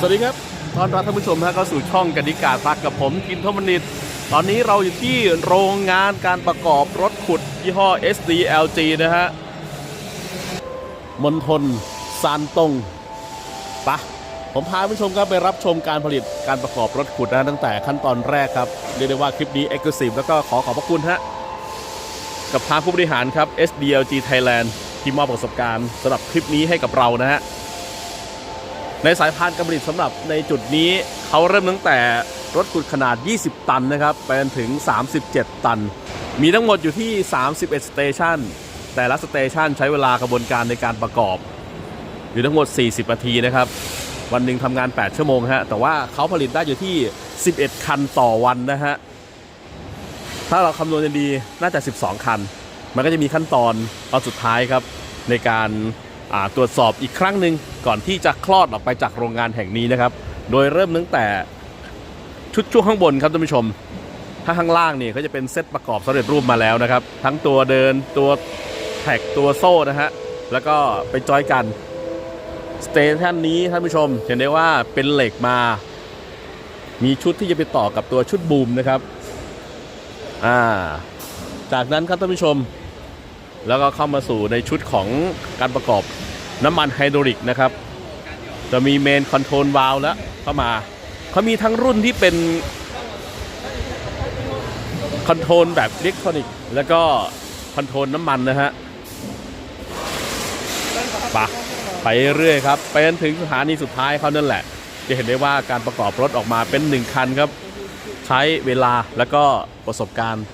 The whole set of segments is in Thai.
สวัสดีครับตอนรับท่านผู้ชมนะเข้าสู่ช่องกนิกาทักกับผมกินทมนิตตอนนี้เราอยู่ที่โรงงานการประกอบรถขุดยี่ห้อ SDLG นะฮะมณฑลซานตงปะผมพาผู้ชมครับไปรับชมการผลิตการประกอบรถขุดนะตั้งแต่ขั้นตอนแรกครับเรียกได้ว่าคลิปนี้ e x c l u s i v e แล้วก็ขอขอบพระคุณฮะกับทางผู้บริหารครับ SDLG Thailand ที่มอบประสบการณ์สำหรับคลิปนี้ให้กับเรานะฮะ ในสายพานการผลิตสำหรับในจุดนี้เขาเริ่มตั้งแต่รถขุดขนาด 20 ตันนะครับไปจนถึง 37 ตัน มีทั้งหมดอยู่ที่ 31 สเตชันแต่ละสเตชันใช้เวลากระบวนการในการประกอบ อยู่ทั้งหมด 40 นาทีนะครับ วันหนึ่งทำงาน 8 ชั่วโมงฮะแต่ว่าเขาผลิตได้อยู่ที่ 11 คันต่อวันนะฮะถ้าเราคำนวณดีน่าจะ 12 คัน มันก็จะมีขั้นตอนตอนสุดท้ายครับในการ ตรวจสอบอีกครั้งหนึ่งก่อนที่จะคลอดออกไปจากโรงงานแห่งนี้นะครับ โดยเริ่มตั้งแต่ชุดช่วงข้างบนครับท่านผู้ชม ถ้าข้างล่างเนี่ยก็จะเป็นเซตประกอบสำเร็จรูปมาแล้วนะครับ ทั้งตัวเดินตัวแท็กตัวโซ่นะฮะแล้วก็ไปจอยกันสเตชันนี้ท่านผู้ชม เห็นได้ว่าเป็นเหล็กมา มีชุดที่จะไปต่อกับตัวชุดบูมนะครับ อ่า จากนั้นครับท่านผู้ชม แล้วก็เข้ามาสู่ในชุดของการประกอบน้ำมันไฮดรอลิกนะครับ จะมีเมนคอนโทรลวาลแล้วเข้ามาเขามีทั้งรุ่นที่เป็นคอนโทรลแบบอิเล็กทรอนิกส์แล้วก็คอนโทรลน้ำมันนะฮะปะไปเรื่อยครับ ไปจนถึงสถานีสุดท้ายเขานั่นแหละ จะเห็นได้ว่าการประกอบรถออกมาเป็นหนึ่งคันครับ ใช้เวลาแล้วก็ประสบการณ์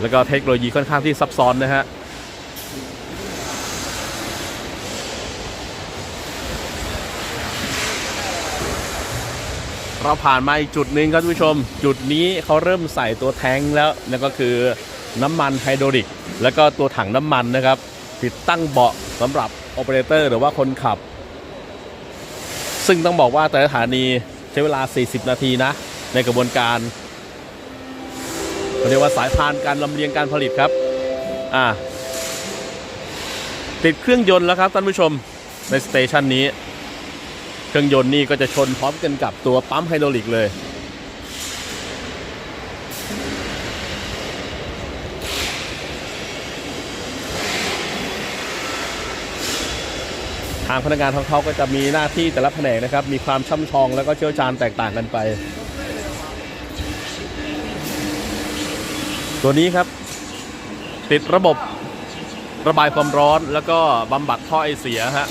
แล้วก็เทคโนโลยีค่อนข้างที่ซับซ้อนนะฮะ เราผ่านมาอีกจุดหนึ่งครับท่านผู้ชม จุดนี้เขาเริ่มใส่ตัวแทงแล้วนั่นก็คือน้ำมันไฮดรอลิก แล้วก็ตัวถังน้ำมันนะครับ ติดตั้งเบาะสำหรับโอเปอเรเตอร์หรือว่าคนขับ ซึ่งต้องบอกว่าแต่ละสถานีใช้เวลา 40 นาทีนะ ในกระบวนการเรียกว่าสายพานการลำเลียงการผลิตครับอ่าติดเครื่องยนต์แล้วครับท่านผู้ชมในสเตชันนี้ ครื่องยนต์นี่ก็จะชนพร้อมกันกับตัวปั๊มไฮดรอลิกเลย ทางพนักงานของเขาก็จะมีหน้าที่แต่ละแผนกนะครับ มีความช่ำชองแล้วก็เชี่ยวชาญแตกต่างกันไป ตัวนี้ครับ ติดระบบระบายความร้อนแล้วก็บำบัดท่อไอเสียฮะ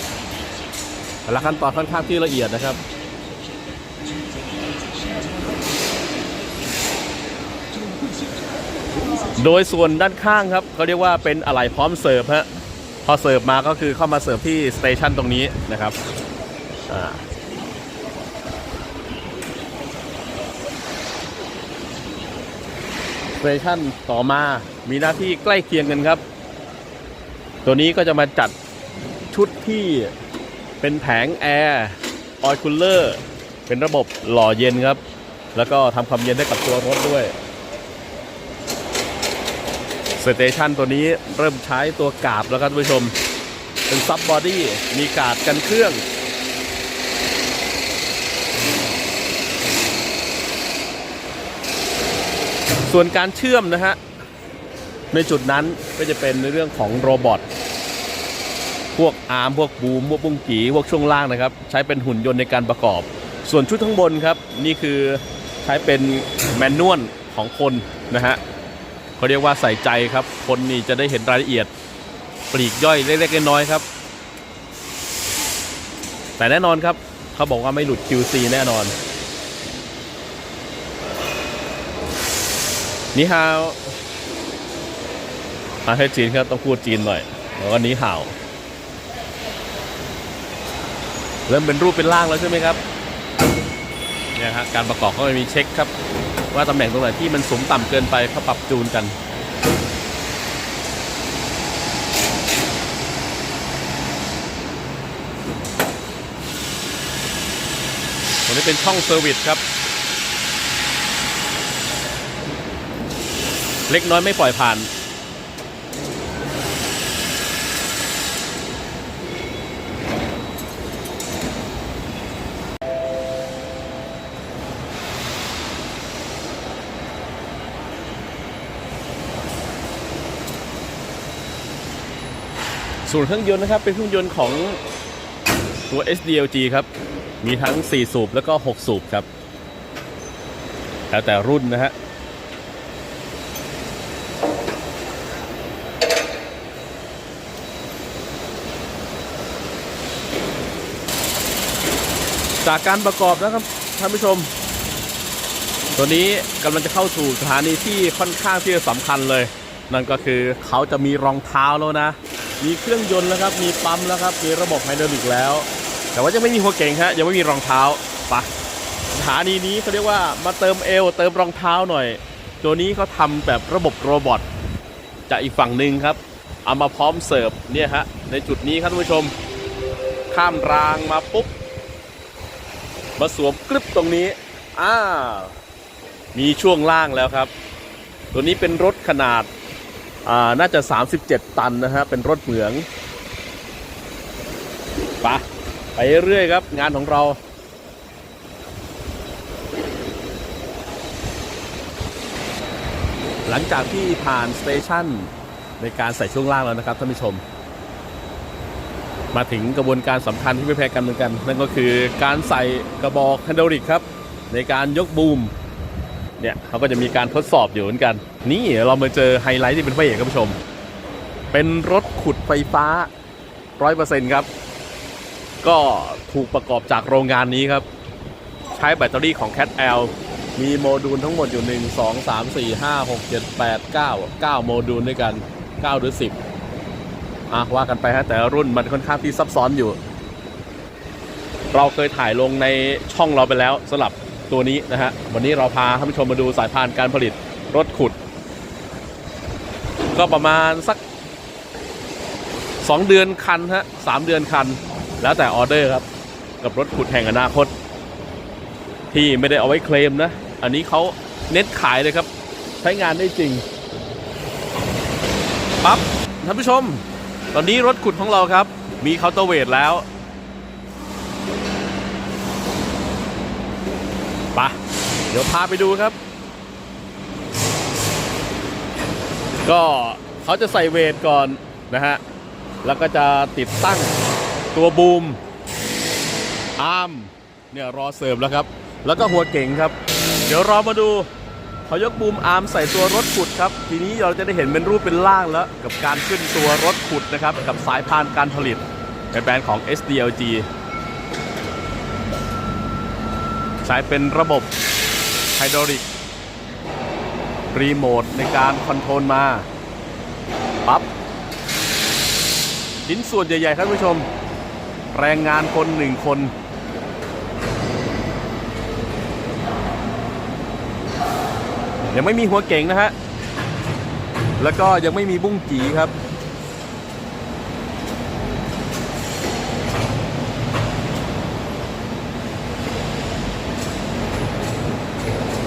ละขั้นตอนค่อนข้างที่ละเอียดนะครับโดยส่วนด้านข้างครับเขาเรียกว่าเป็นอะไหล่พร้อมเสิร์ฟฮะพอเสิร์ฟมาก็คือเข้ามาเสิร์ฟที่สเตชันตรงนี้นะครับสเตชันต่อมามีหน้าที่ใกล้เคียงกันครับ ตัวนี้ก็จะมาจัดชุดที่ เป็นแผงแอร์ออยคูลเลอร์เป็นระบบหล่อเย็นครับ แล้วก็ทำความเย็นให้กับตัวรถด้วยสเตชันตัวนี้เริ่มใช้ตัวกาบแล้วครับท่านผู้ชม เป็นซับบอดี้มีกาดกันเครื่อง ส่วนการเชื่อมนะฮะ ในจุดนั้นก็จะเป็นในเรื่องของโรบอท พวกอาร์มพวกบูมพวกบุ้งกีพวกช่วงล่างนะครับ ใช้เป็นหุ่นยนต์ในการประกอบ ส่วนชุดข้างบนครับ นี่คือใช้เป็นแมนนวลของคนนะฮะเขาเรียกว่าใส่ใจครับ คนนี่จะได้เห็นรายละเอียดปลีกย่อยเล็กๆน้อยๆครับ แต่แน่นอนครับเขาบอกว่าไม่หลุด QC แน่นอนนี่ฮาวประเทศจีนครับต้องพูดจีนหน่อยแล้วก็นี้ห่าว เริ่มเป็นรูปเป็นร่างแล้วใช่ไหมครับเนี่ยฮะการประกอบก็จะมีเช็คครับ ว่าตำแหน่งตรงไหนที่มันสูงต่ำเกินไปเขาปรับจูนกันตรงนี้เป็นช่องเซอร์วิสครับ เล็กน้อยไม่ปล่อยผ่าน ส่วนเครื่องยนต์นะครับเป็นเครื่องยนต์ของตัว SDLG ครับ มีทั้ง 4 สูบแล้วก็ 6 สูบครับ แล้วแต่รุ่นนะฮะจากการประกอบนะครับท่านผู้ชม ตัวนี้กำลังจะเข้าสู่สถานีที่ค่อนข้างที่จะสำคัญเลย นั่นก็คือเขาจะมีรองเท้าแล้วนะ มีเครื่องยนต์แล้วครับ มีปั๊มแล้วครับ มีระบบไฮดรอลิกแล้ว แต่ว่ายังไม่มีหัวเก่งฮะยังไม่มีรองเท้าปะสถานีนี้เขาเรียกว่ามาเติมเอวเติมรองเท้าหน่อย ตัวนี้เขาทำแบบระบบโรบอทจากอีกฝั่งหนึ่งครับ เอามาพร้อมเสิร์ฟเนี่ยฮะในจุดนี้ครับท่านผู้ชม ข้ามรางมาปุ๊บมาสวมกริปตรงนี้อ้ามีช่วงล่างแล้วครับ ตัวนี้เป็นรถขนาด น่าจะ 37 ตันนะฮะเป็นรถเหมืองไปะไปเรื่อยครับงานของเรา หลังจากที่ผ่านสเตชันในการใส่ช่วงล่างแล้วนะครับท่านผู้ชม มาถึงกระบวนการสำคัญที่ไม่แพ้กันเหมือนกัน นั่นก็คือการใส่กระบอกไฮดริกครับ ในการยกบูม เนี่ยเขาก็จะมีการทดสอบอยู่เหมือนกัน นี่เรามาเจอไฮไลท์ที่เป็นพระเอกครับผู้ชม เป็นรถขุดไฟฟ้า100%ครับ ก็ถูกประกอบจากโรงงานนี้ครับ ใช้แบตเตอรี่ของ Cat L มีโมดูลทั้งหมดอยู่ 1 2 3 4 5 6 7 8 9 9 โมดูลด้วยกัน 9 หรือ 10อะว่ากันไปฮะแต่รุ่นมันค่อนข้างที่ซับซ้อนอยู่ เราเคยถ่ายลงในช่องเราไปแล้วสำหรับ ตัวนี้นะฮะวันนี้เราพาท่านผู้ชมมาดูสายพานการผลิตรถขุด ก็ประมาณสัก 2 เดือนคันฮะสามเดือนคัน แล้วแต่ออเดอร์ครับ กับรถขุดแห่งอนาคต ที่ไม่ได้เอาไว้เคลมนะ อันนี้เขาเน้นขายเลยครับ ใช้งานได้จริงปั๊บท่านผู้ชม ตอนนี้รถขุดของเราครับ มีเคาน์เตอร์เวทแล้ว ปะเดี๋ยวพาไปดูครับ ก็เขาจะใส่เวทก่อนนะฮะ แล้วก็จะติดตั้งตัวบูม อาร์ม เนี่ยรอเสริมแล้วครับ แล้วก็หัวเก่งครับ เดี๋ยวรอมาดูเขายกบูมอาร์มใส่ตัวรถขุดครับ ทีนี้เราจะได้เห็นเป็นรูปเป็นร่างแล้ว กับการขึ้นตัวรถขุดนะครับ กับสายพานการผลิตในแบรนด์ของ SDLG ใช้เป็นระบบไฮดรอลิกรีโมทในการคอนโทรลมาปั๊บชิ้นส่วนใหญ่ๆครับผู้ชม แรงงานคนหนึ่งคน ยังไม่มีหัวเก่งนะฮะ แล้วก็ยังไม่มีบุ้งกีครับ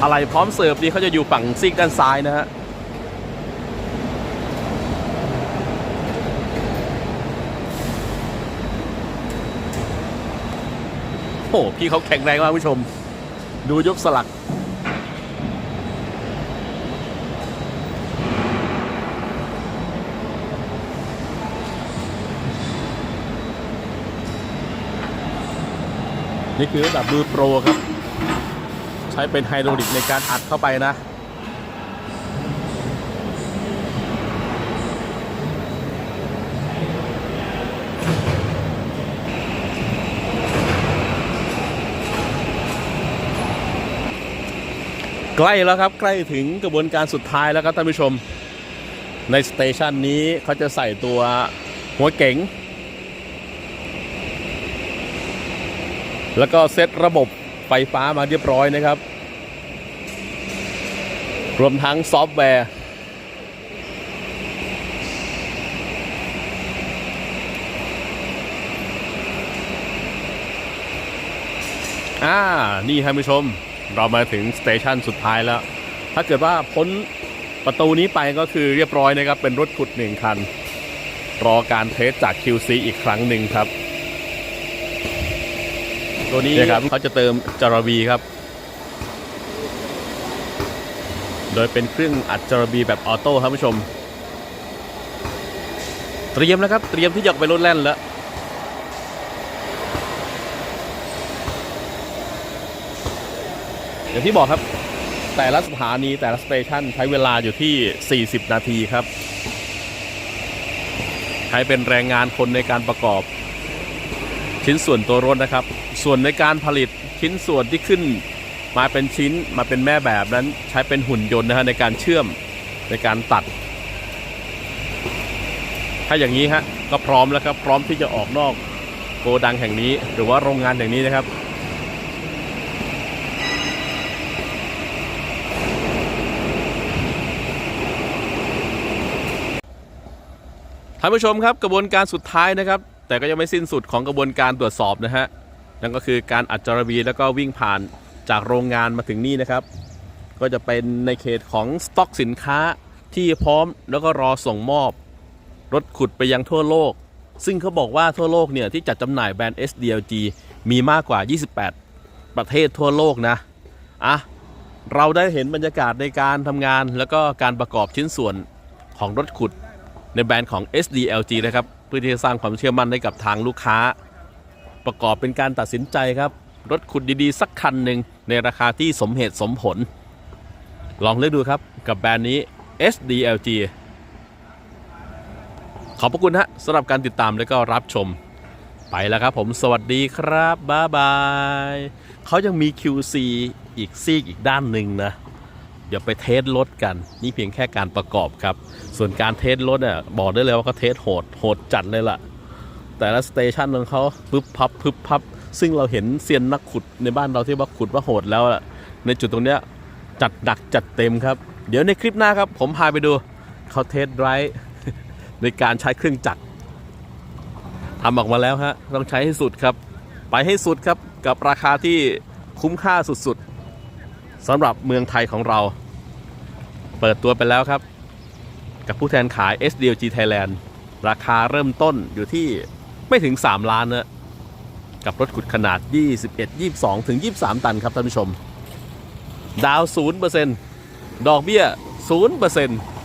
อะไรพร้อมเสิร์ฟดีเขาจะอยู่ฝั่งซีกด้านซ้ายนะฮะโอ้พี่เขาแข็งแรงมากผู้ชม ดูยกสลัก นี่คือระดับมือโปรครับ ช้เป็นไฮดรอลิกในการอัดเข้าไปนะ ใกล้แล้วครับ ใกล้ถึงกระบวนการสุดท้ายแล้วครับท่านผู้ชม ในสเตชันนี้เขาจะใส่ตัวหัวเก๋งแล้วก็เซตระบบ ไฟฟ้ามาเรียบร้อยนะครับ รวมทั้งซอฟต์แวร์ อ่า นี่ท่านผู้ชม เรามาถึงสเตชันสุดท้ายแล้ว ถ้าเกิดว่าพ้นประตูนี้ไปก็คือเรียบร้อยนะครับ เป็นรถขุดหนึ่งคัน รอการเทสจาก QC อีกครั้งหนึ่งครับ ตัวนี้นะครับเขาจะเติมจารวีครับ โดยเป็นเครื่องอัดจารวีแบบออโต้ครับผู้ชม เตรียมแล้วครับ เตรียมที่จะออกไปรถแล่นแล้วอย่างที่บอกครับ แต่ละสถานีแต่ละสเตชันใช้เวลาอยู่ที่ 40 นาทีครับ ใช้เป็นแรงงานคนในการประกอบ ชิ้นส่วนตัวรถนะครับ ส่วนในการผลิตชิ้นส่วนที่ขึ้น มาเป็นชิ้นมาเป็นแม่แบบนั้นใช้เป็นหุ่นยนต์นะฮะในการเชื่อมในการตัด ถ้าอย่างนี้ฮะก็พร้อมแล้วครับพร้อมที่จะออกนอกโกดังแห่งนี้ หรือว่าโรงงานแห่งนี้นะครับท่านผู้ชมครับกระบวนการสุดท้ายนะครับ แต่ก็ยังไม่สิ้นสุดของกระบวนการตรวจสอบนะฮะนั่นก็คือการอัดจารบีแล้วก็วิ่งผ่านจากโรงงานมาถึงนี่นะครับ ก็จะเป็นในเขตของสต็อกสินค้าที่พร้อมแล้วก็รอส่งมอบ รถขุดไปยังทั่วโลก ซึ่งเขาบอกว่าทั่วโลกเนี่ยที่จัดจำหน่ายแบรนด์ SDLG มีมากกว่า 28 ประเทศทั่วโลกนะอะเราได้เห็นบรรยากาศในการทำงาน แล้วก็การประกอบชิ้นส่วนของรถขุดในแบรนด์ของ SDLG นะครับ เพื่อที่จะสร้างความเชื่อมั่นให้กับทางลูกค้า ประกอบเป็นการตัดสินใจครับ รถขุดดีๆ สักคันหนึ่งในราคาที่สมเหตุสมผล ลองเลือกดูครับกับแบรนด์นี้ SDLG ขอบพระคุณฮะสำหรับการติดตามและก็รับชม ไปแล้วครับผมสวัสดีครับ บ๊ายบาย เขายังมี QC อีกซีกอีกด้านหนึ่งนะ เดี๋ยวไปเทสรถกัน นี่เพียงแค่การประกอบครับ ส่วนการเทสรถเนี่ยบอกได้เลยว่าเขาเทสโหดโหดจัดเลยล่ะ แต่ละสเตชันของเขาปึ๊บพับปึ๊บพับ ซึ่งเราเห็นเซียนนักขุดในบ้านเราที่ว่าขุดว่าโหดแล้วล่ะในจุดตรงเนี้ยจัดหนักจัดเต็มครับ เดี๋ยวในคลิปหน้าครับ ผมพาไปดูเขาเทสไรท์ในการใช้เครื่องจักรทำออกมาแล้วฮะต้องใช้ให้สุดครับ ไปให้สุดครับกับราคาที่คุ้มค่าสุดๆ สำหรับเมืองไทยของเรา เปิดตัวไปแล้วครับ กับผู้แทนขาย SDLG Thailand ราคาเริ่มต้นอยู่ที่ไม่ถึง 3 ล้านนะกับรถขุดขนาด 21 22 ถึง 23 ตันครับท่านผู้ชม ดาว 0%ดอกเบี้ย 0%